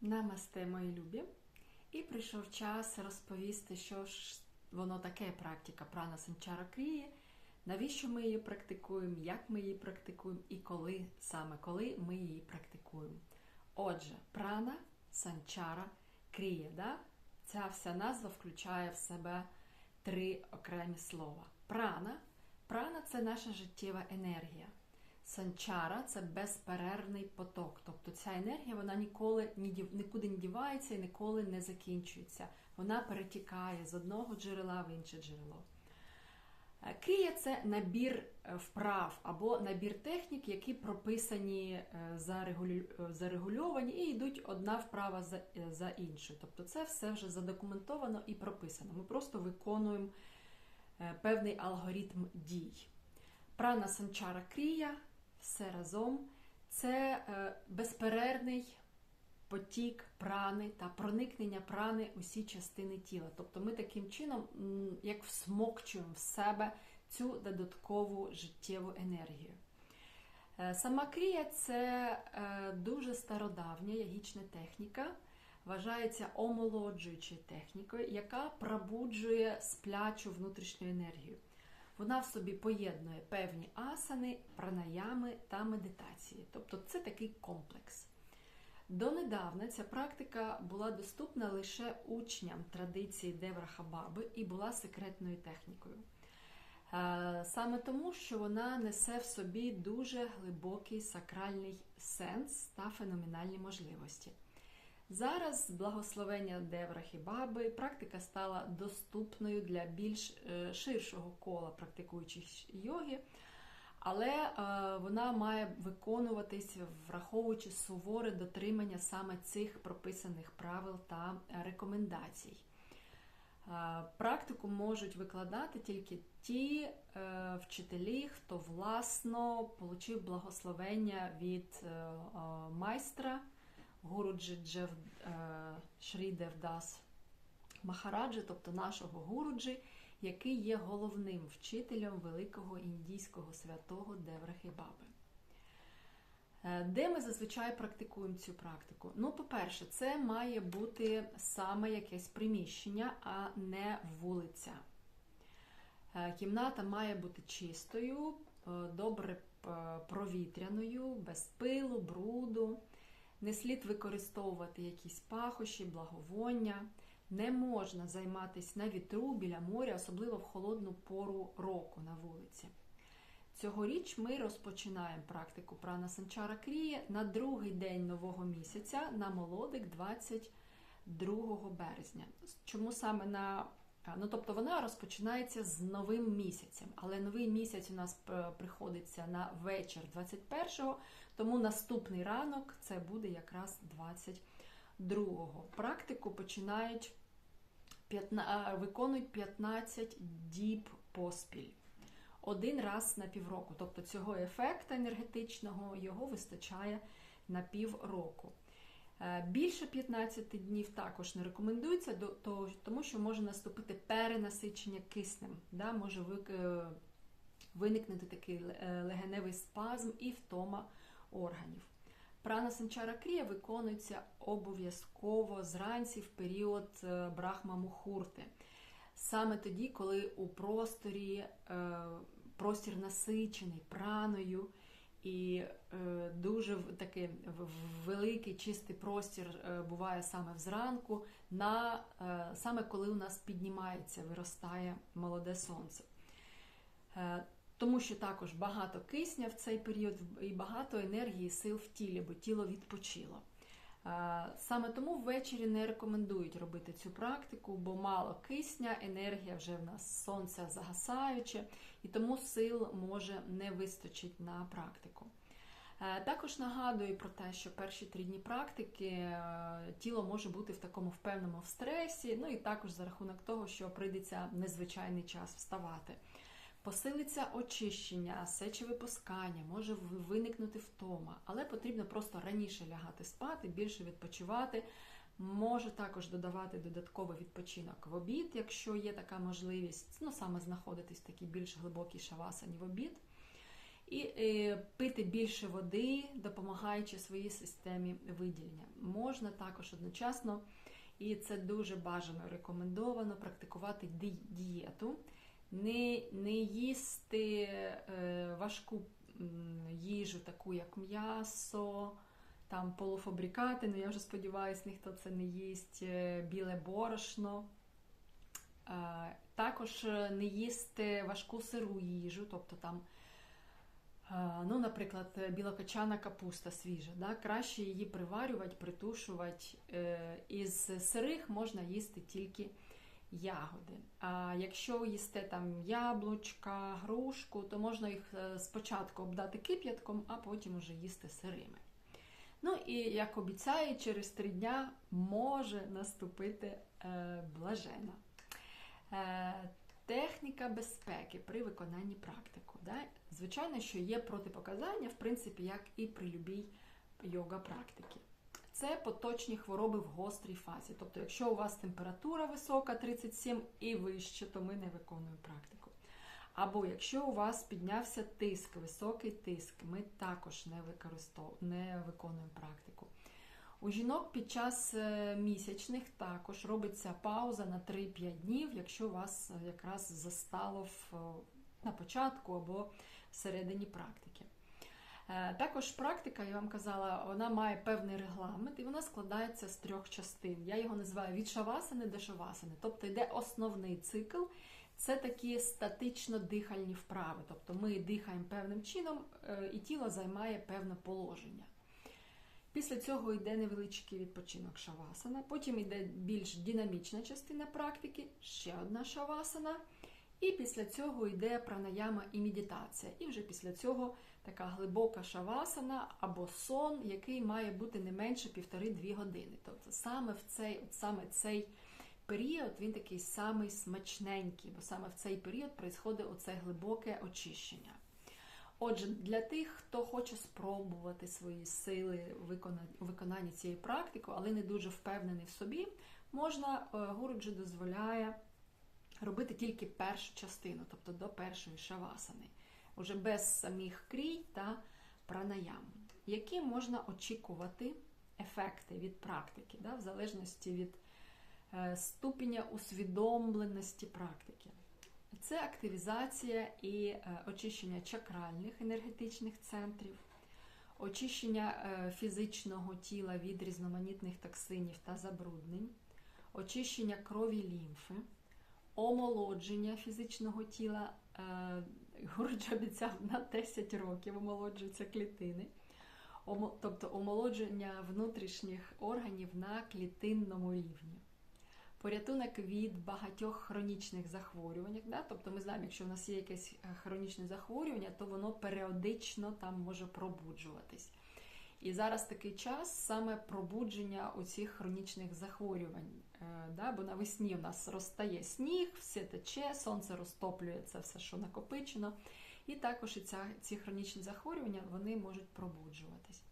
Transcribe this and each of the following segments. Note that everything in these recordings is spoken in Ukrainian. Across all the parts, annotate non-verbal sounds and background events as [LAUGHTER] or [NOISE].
Намасте, мої любі. І прийшов час розповісти, що ж воно таке практика прана санчара крії, навіщо ми її практикуємо, як ми її практикуємо і коли саме коли ми її практикуємо. Отже, прана санчара крія. Да? Ця вся назва включає в себе три окремі слова. Прана. Прана це наша життєва енергія. Санчара це безперервний поток. Тобто ця енергія вона ніколи нікуди не дівається і ніколи не закінчується. Вона перетікає з одного джерела в інше джерело. Е, Крія це набір е, вправ або набір технік, які прописані, е, зарегульовані і йдуть одна вправа за, іншою. Тобто це все вже задокументовано і прописано. Ми просто виконуємо певний алгоритм дій. Прана санчара крія все разом це е, безперервний потік прани та проникнення прани у всі частини тіла. Тобто ми таким чином, як всмокчуємо в себе цю додаткову життєву енергію. Е, Сама крія це е, дуже стародавня ягічна техніка, вважається омолоджуючою технікою, яка пробуджує сплячу внутрішню енергію. Вона в собі поєднує певні асани, пранаями та медитації. Тобто це такий комплекс. Донедавна ця практика була доступна лише учням традиції Деврахабаби і була секретною технікою. Е, Саме тому, що вона несе в собі дуже глибокий сакральний сенс та феноменальні можливості. Зараз благословення Деврахи Баби практика стала доступною для більш е, ширшого кола практикуючих йоги, але е, вона має виконуватись, враховуючи суворе дотримання саме цих прописаних правил та рекомендацій. Е, Практику можуть викладати тільки ті вчителі, хто власно отримав благословення від майстра Гуруджі Джев е, Шрі Девдас Махараджі, тобто нашого Гуруджі, який є головним вчителем великого індійського святого Деврахи Баби. Е, Де ми зазвичай практикуємо цю практику? Ну, по-перше, це має бути саме якесь приміщення, а не вулиця. Е, Кімната має бути чистою, добре провітряною, без пилу, бруду. Не слід використовувати якісь пахощі, благовоння. Не можна займатися на вітру біля моря, особливо в холодну пору року на вулиці. Цьогоріч ми розпочинаємо практику прана санчара крії на другий день нового місяця на молодик 22 березня. Чому саме на ну, тобто вона розпочинається з новим місяцем, але новий місяць у нас е, приходиться на вечір 21-го, тому наступний ранок це буде якраз 22-го. Практику починають 15, виконують 15 діб поспіль. Один раз на півроку. Тобто цього ефекту енергетичного його вистачає на півроку. Е, Більше 15 днів також не рекомендується, тому що може наступити перенасичення киснем. Да? Може е, виникнути такий е, легеневий спазм і втома органів. Прана санчара крія виконується обов'язково зранці в період е, брахма мухурти. Саме тоді, коли у просторі е, простір насичений праною і е, дуже такий великий чистий простір буває саме взранку, на, саме коли у нас піднімається, виростає молоде сонце. Тому що також багато кисня в цей період і багато енергії, сил в тілі, бо тіло відпочило. Саме тому ввечері не рекомендують робити цю практику, бо мало кисня, енергія вже в нас сонце загасаюче, і тому сил може не вистачить на практику. Також нагадую про те, що перші три дні практики тіло може бути в такому впевненому стресі, ну і також за рахунок того, що прийдеться незвичайний час вставати. Посилиться очищення, сечовипускання, може виникнути втома, але потрібно просто раніше лягати спати, більше відпочивати. Може також додавати додатковий відпочинок в обід, якщо є така можливість, ну саме знаходитись в такій більш глибокій шавасані в обід. І е, пити більше води, допомагаючи своїй системі виділення. Можна також одночасно, і це дуже бажано рекомендовано практикувати ді- дієту, не, не їсти е, важку їжу, таку як м'ясо, там полуфабрикати, ну я вже сподіваюся, ніхто це не їсть, е, біле борошно. Е, Також е, не їсти важку сиру їжу, тобто там, е, ну, наприклад, білокачана капуста свіжа. Да? Краще її приварювати, притушувати. Із сирих можна їсти тільки ягоди. А якщо їсте там яблучка, грушку, то можна їх е, спочатку обдати кип'ятком, а потім уже їсти сирими. Ну і як обіцяю, через три дня може наступити е, блажена. Е, техніка безпеки при виконанні практику. Да? Звичайно, що є протипоказання, в принципі, як і при любій йога практики. Це поточні хвороби в гострій фазі. Тобто, якщо у вас температура висока 37 і вище, то ми не виконуємо практику. Або якщо у вас піднявся тиск, високий тиск, ми також не, не виконуємо практику. У жінок під час е, місячних також робиться пауза на 3-5 днів, якщо вас е, якраз застало в, на початку або всередині практики. Е, Також практика, я вам казала, вона має певний регламент і вона складається з трьох частин. Я його називаю від шавасани до шавасани. Тобто йде основний цикл. Це такі статично дихальні вправи. Тобто ми дихаємо певним чином, е, і тіло займає певне положення. Після цього йде невеличкий відпочинок шавасана, потім йде більш динамічна частина практики, ще одна шавасана. І після цього йде пранаяма і медитація. І вже після цього така глибока шавасана або сон, який має бути не менше півтори-дві години. Тобто саме в цей, от саме цей період він такий самий смачненький, бо саме в цей період відбувається оце глибоке очищення. Отже, для тих, хто хоче спробувати свої сили у виконанні цієї практики, але не дуже впевнений в собі, можна е, Гуруджі дозволяє робити тільки першу частину, тобто до першої шавасани, уже без самих крій та пранаям, які можна очікувати ефекти від практики, да, в залежності від е, ступеня усвідомленості практики. Це активізація і е, очищення чакральних енергетичних центрів, очищення е, фізичного тіла від різноманітних токсинів та забруднень, очищення крові лімфи, омолодження фізичного тіла. е, Гурдж обіцяв на 10 років омолоджуються клітини, тобто омолодження внутрішніх органів на клітинному рівні порятунок від багатьох хронічних захворювань. Да? Тобто ми знаємо, якщо в нас є якесь е, хронічне захворювання, то воно періодично там може пробуджуватись. І зараз такий час саме пробудження оцих хронічних захворювань. Е, да? Бо навесні у нас розтає сніг, все тече, сонце розтоплює це все, що накопичено. І також і ця, ці хронічні захворювання вони можуть пробуджуватись.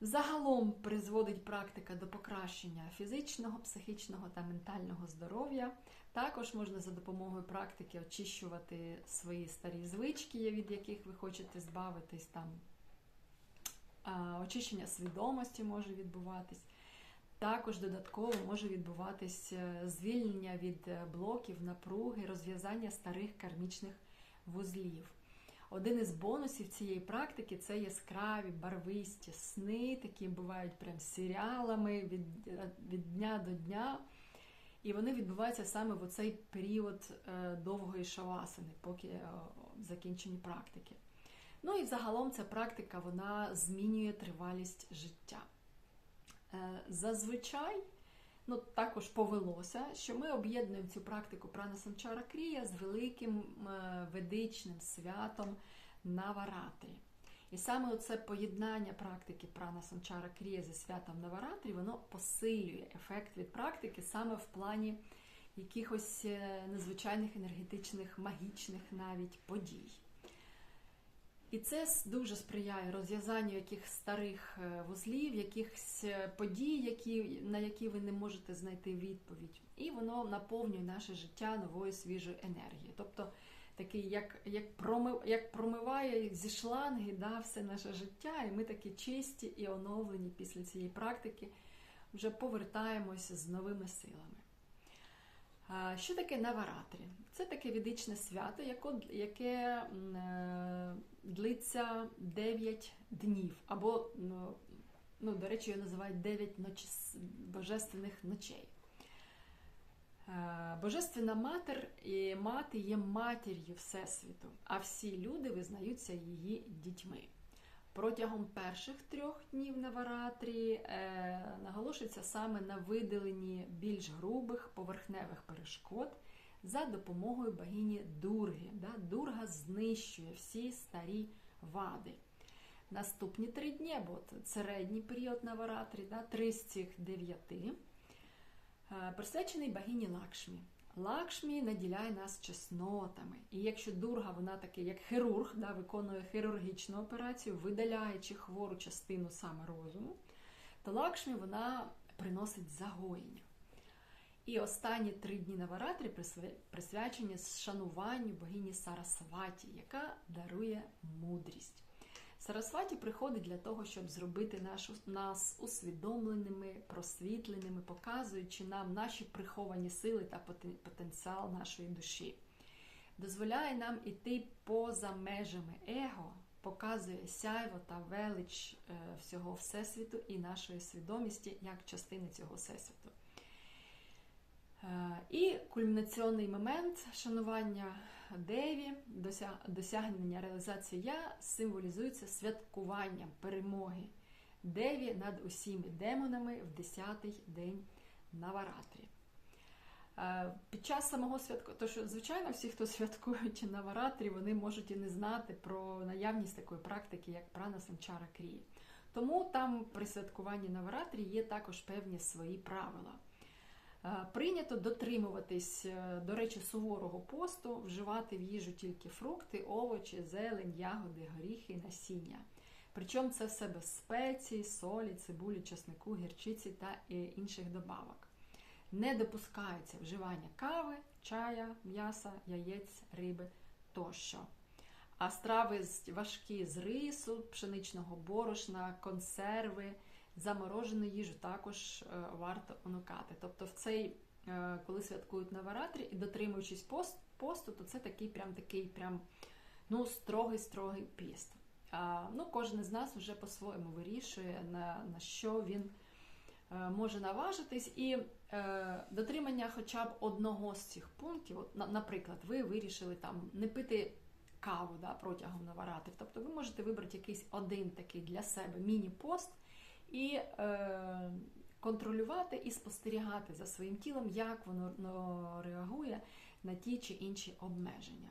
Загалом призводить практика до покращення фізичного, психічного та ментального здоров'я. Також можна за допомогою практики очищувати свої старі звички, від яких ви хочете збавитись. Там очищення свідомості може відбуватись. Також додатково може відбуватись е, звільнення від е, блоків, напруги, розв'язання старих кармічних вузлів. Один із бонусів цієї практики це яскраві, барвисті сни, такі бувають прям серіалами від, від дня до дня. І вони відбуваються саме в цей період е, довгої шавасини, поки е, закінчені практики. Ну і загалом ця практика вона змінює тривалість життя. Е, Зазвичай ну, також повелося, що ми об'єднуємо цю практику прана самчара крія з великим е, ведичним святом Наваратрі. І саме це поєднання практики прана самчара крія зі святом Наваратрі, воно посилює ефект від практики саме в плані якихось е, незвичайних енергетичних, магічних навіть подій. І це дуже сприяє розв'язанню якихось старих е, вузлів, якихось е, подій, які, на які ви не можете знайти відповідь. І воно наповнює наше життя новою свіжою енергією. Тобто такий, як, як, промив, як промиває зі шланги да, все наше життя, і ми такі чисті і оновлені після цієї практики вже повертаємося з новими силами. Що таке Наваратрі? Це таке ведичне свято, яке е, длиться 9 днів. Або, ну, ну, до речі, його називають 9 ночі, божественних ночей. Е, Божественна матер і мати є матір'ю Всесвіту, а всі люди визнаються її дітьми. Протягом перших трьох днів Наваратрі е, наголошується саме на видаленні більш грубих поверхневих перешкод за допомогою богині Дурги. Да? Дурга знищує всі старі вади. Наступні три дні, от середній період Наваратрі, да? три з цих дев'яти, е, присвячений богині Лакшмі. Лакшмі наділяє нас чеснотами. І якщо дурга, вона такий, як хірург, да, виконує хірургічну операцію, видаляючи хвору частину саме розуму, то Лакшмі вона приносить загоєння. І останні три дні Наваратрі присвя- присвячені шануванню богині Сарасваті, яка дарує мудрість. Сарасваті приходить для того, щоб зробити нас усвідомленими, просвітленими, показуючи нам наші приховані сили та потенціал нашої душі. Дозволяє нам іти поза межами его, показує сяйво та велич е, всього Всесвіту і нашої свідомості як частини цього Всесвіту. Е, І кульмінаційний момент шанування Деві, досягнення реалізації я символізується святкуванням перемоги Деві над усіми демонами в 10-й день Наваратрі. Е, Під час самого святку, що, звичайно, всі, хто святкують Наваратрі, вони можуть і не знати про наявність такої практики, як прана санчара крії. Тому там при святкуванні Наваратрі є також певні свої правила. Е, Прийнято дотримуватись, е, до речі, суворого посту, вживати в їжу тільки фрукти, овочі, зелень, ягоди, горіхи, насіння. Причому це все без спецій, солі, цибулі, чеснику, гірчиці та е, інших добавок. Не допускається вживання кави, чая, м'яса, яєць, риби тощо. А страви важкі з рису, пшеничного борошна, консерви, заморожену їжу також е, варто уникати. Тобто, в цей, е, коли святкують Наваратрі і дотримуючись пост, посту, то це такий прям такий прям ну, строгий строгий піст. А, ну, кожен з нас вже по-своєму вирішує, на, на що він е, може наважитись. І дотримання хоча б одного з цих пунктів, от, на- наприклад, ви вирішили там не пити каву да, протягом наваратрів. Тобто ви можете вибрати якийсь один такий для себе міні-пост і е, контролювати і спостерігати за своїм тілом, як воно ну, реагує на ті чи інші обмеження.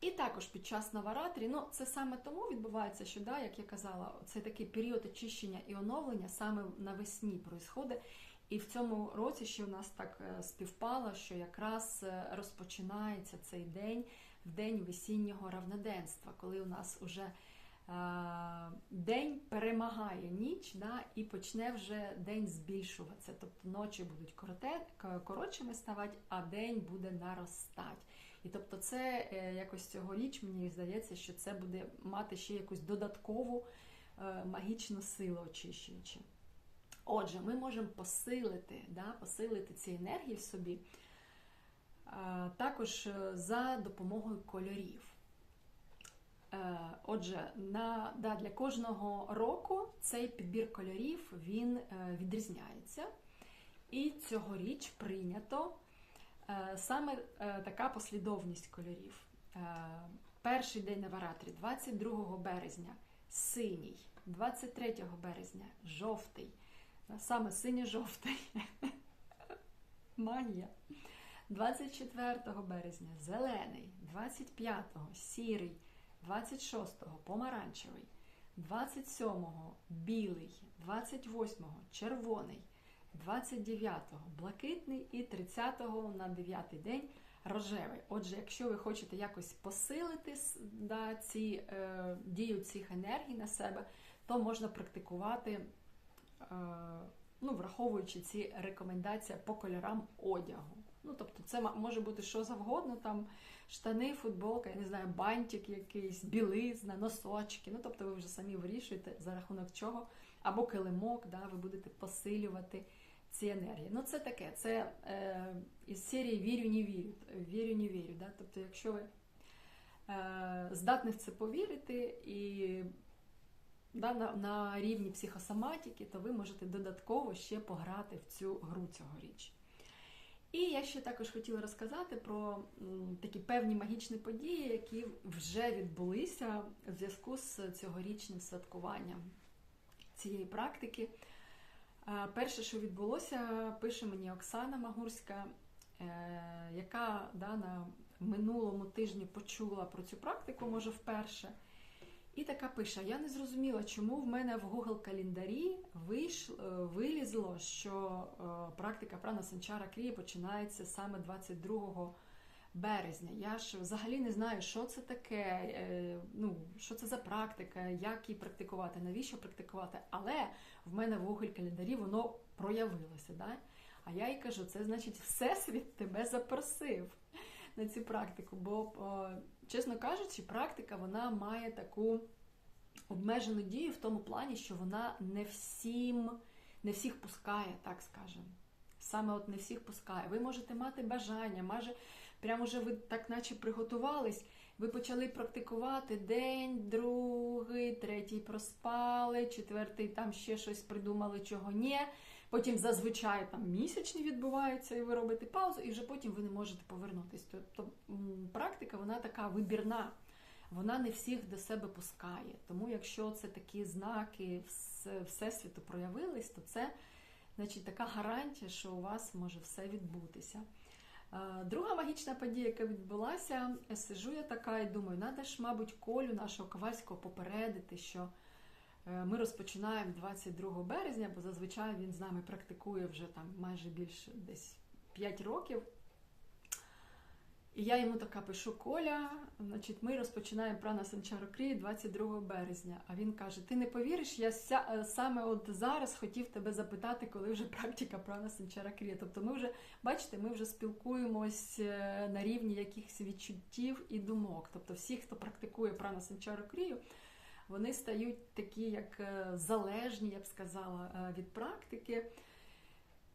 І також під час наваратрі, ну це саме тому відбувається, що да, як я казала, це такий період очищення і оновлення саме навесні происходить. І в цьому році ще у нас так е, співпало, що якраз е, розпочинається цей день в день весіннього равноденства, коли у нас уже день перемагає ніч, да, і почне вже день збільшуватися. Тобто ночі будуть короте, коротшими ставати, а день буде наростати. І тобто, це е, якось цьогоріч мені здається, що це буде мати ще якусь додаткову е, магічну силу очищуючи. Отже, ми можемо посилити, да, посилити ці енергії в собі е, також е, за допомогою кольорів. Е, Отже, на, да, для кожного року цей підбір кольорів він е, відрізняється. І цьогоріч прийнято е, саме така послідовність кольорів. Перший день Наваратрі 22 березня синій, 23 березня жовтий, саме синьо-жовтий. [LAUGHS] Магія. 24 березня зелений, 25-го сірий, 26-го помаранчевий, 27-го білий, 28-го червоний, 29-го блакитний і 30-го на 9-й день рожевий. Отже, якщо ви хочете якось посилити да, ці, е, дію цих енергій на себе, то можна практикувати, е, ну, враховуючи ці рекомендації по кольорам одягу. Ну, тобто, це може бути що завгодно, там штани, футболка, я не знаю, бантик якийсь, білизна, носочки. Ну, тобто ви вже самі вирішуєте за рахунок чого, або килимок, да, ви будете посилювати ці енергії. Ну, це таке, це е, із серії вірю, не вірю. Вірю, не вірю. Да? Тобто, якщо ви е, здатні в це повірити і да, на, на рівні психосоматики, то ви можете додатково ще пограти в цю гру цьогоріч. І я ще також хотіла розказати про такі певні магічні події, які вже відбулися в зв'язку з цьогорічним святкуванням цієї практики. Перше, що відбулося, пише мені Оксана Магурська, е, яка да, на минулому тижні почула про цю практику, може вперше. І така пише: Я не зрозуміла, чому в мене в Google календарі е, вилізло, що е, практика прана санчара крії починається саме 22 березня. Я ж взагалі не знаю, що це таке, е, ну, що це за практика, як її практикувати, навіщо практикувати. Але в мене в Google календарі воно проявилося. Да? А я їй кажу, це значить, Всесвіт тебе запросив на цю практику. Бо, чесно кажучи, практика вона має таку обмежену дію в тому плані, що вона не всім, не всіх пускає, так скажемо. Саме от не всіх пускає. Ви можете мати бажання, може, прямо вже ви так наче приготувались, ви почали практикувати день, другий, третій проспали, четвертий там ще щось придумали, чого ні. Потім зазвичай там місячні відбуваються, і ви робите паузу, і вже потім ви не можете повернутися. Тобто практика вона така вибірна, вона не всіх до себе пускає. Тому якщо це такі знаки вс- Всесвіту проявились, то це значить така гарантія, що у вас може все відбутися. Е, Друга магічна подія, яка відбулася, сижу я така і думаю, треба ж, мабуть, Колю нашого Ковальського попередити, що ми розпочинаємо 22 березня, бо зазвичай він з нами практикує вже там майже більше десь 5 років. І я йому така пишу: Коля, значить, ми розпочинаємо прана Санчаро Крії 22 березня. А він каже: Ти не повіриш, я ся, е, саме от зараз хотів тебе запитати, коли вже практика прана Санчара Крія. Тобто, ми вже бачите, ми вже спілкуємось е, на рівні якихось відчуттів і думок. Тобто, всі, хто практикує прана Санчаро Крію, вони стають такі, як е, залежні, я б сказала, е, від практики.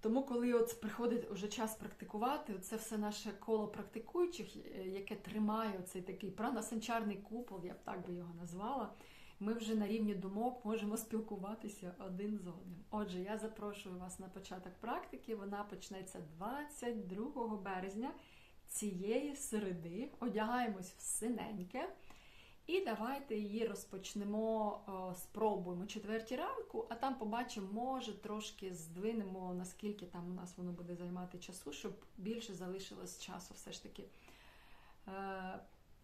Тому, коли от приходить уже час практикувати, це все наше коло практикуючих, е, яке тримає цей такий пранасанчарний купол, я б так би його назвала. Ми вже на рівні думок можемо спілкуватися один з одним. Отже, я запрошую вас на початок практики. Вона почнеться 22 березня цієї середи. Одягаємось в синеньке. І давайте її розпочнемо, о, спробуємо четвертій ранку, а там побачимо, може трошки здвинемо, наскільки там у нас воно буде займати часу, щоб більше залишилось часу все ж таки е,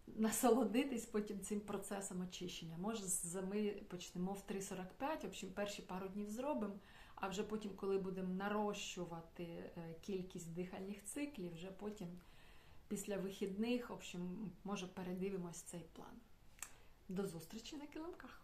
насолодитись потім цим процесом очищення. Може, ми почнемо в 3.45, в общем, перші пару днів зробимо, а вже потім, коли будемо нарощувати е, кількість дихальних циклів, вже потім після вихідних, в общем, може передивимось цей план. До зустрічі на килимках.